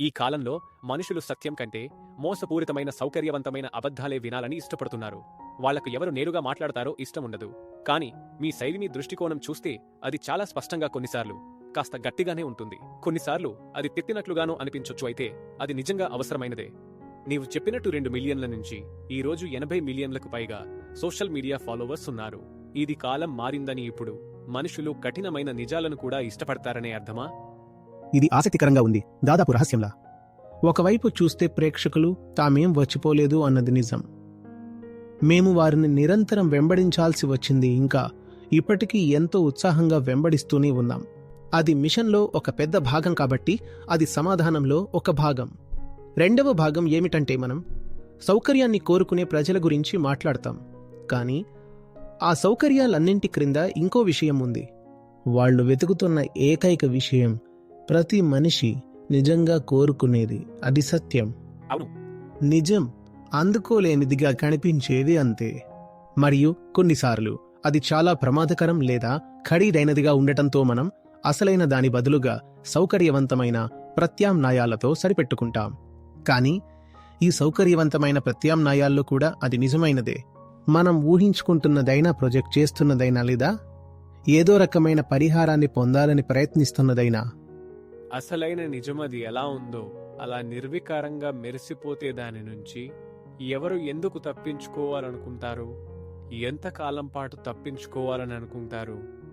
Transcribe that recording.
ఈ కాలంలో మనుషులు సత్యం కంటే మోసపూరితమైన సౌకర్యవంతమైన అబద్ధాలే వినాలని ఇష్టపడుతున్నారు. వాళ్ళకు ఎవరు నేరుగా మాట్లాడతారో ఇష్టం ఉండదు. కానీ మీ శైలిని దృష్టికోణం చూస్తే అది చాలా స్పష్టంగా కొన్నిసార్లు కాస్త గట్టిగానే ఉంటుంది. కొన్నిసార్లు అది తిట్టినట్లుగానూ అనిపించొచ్చు అయితే అది నిజంగా అవసరమైనదే. నీవు చెప్పినట్టు రెండు మిలియన్ల నుంచి ఈ రోజు ఎనభై మిలియన్లకు పైగా సోషల్ మీడియా ఫాలోవర్స్ ఉన్నారు. ఇది కాలం మారిందని ఇప్పుడు మనుషులు కఠినమైన నిజాలను కూడా ఇష్టపడతారనే అర్థమా? ఇది ఆసక్తికరంగా ఉంది. దాదాపు రహస్యంలా. ఒకవైపు చూస్తే ప్రేక్షకులు తామేం వచ్చిపోలేదు అన్నది నిజం. మేము వారిని నిరంతరం వెంబడించాల్సి వచ్చింది ఇంకా ఇప్పటికీ ఎంతో ఉత్సాహంగా వెంబడిస్తూనే ఉన్నాం. అది మిషన్లో ఒక పెద్ద భాగం కాబట్టి అది సమాధానంలో ఒక భాగం. రెండవ భాగం ఏమిటంటే మనం సౌకర్యాన్ని కోరుకునే ప్రజల గురించి మాట్లాడతాం. కానీ ఆ సౌకర్యాలన్నింటి క్రింద ఇంకో విషయం ఉంది. వాళ్ళు వెతుకుతున్న ఏకైక విషయం ప్రతి మనిషి నిజంగా కోరుకునేది అది సత్యం. నిజం అందుకోలేనిదిగా కనిపించేది అంతే. మరియు కొన్నిసార్లు అది చాలా ప్రమాదకరం లేదా ఖరీదైనదిగా ఉండటంతో మనం అసలైన దాని బదులుగా సౌకర్యవంతమైన ప్రత్యామ్నాయాలతో సరిపెట్టుకుంటాం. కానీ ఈ సౌకర్యవంతమైన ప్రత్యామ్నాయాల్లో కూడా అది నిజమైనదే. మనం ఊహించుకుంటున్నదైనా ప్రొజెక్ట్ చేస్తున్నదైనా లేదా ఏదో రకమైన పరిహారాన్ని పొందాలని ప్రయత్నిస్తున్నదైనా అసలైన నిజమది ఎలా ఉందో అలా నిర్వికారంగా మెరిసిపోతే దాని నుంచి ఎవరు ఎందుకు తప్పించుకోవాలనుకుంటారు? ఎంతకాలం పాటు తప్పించుకోవాలని అనుకుంటారు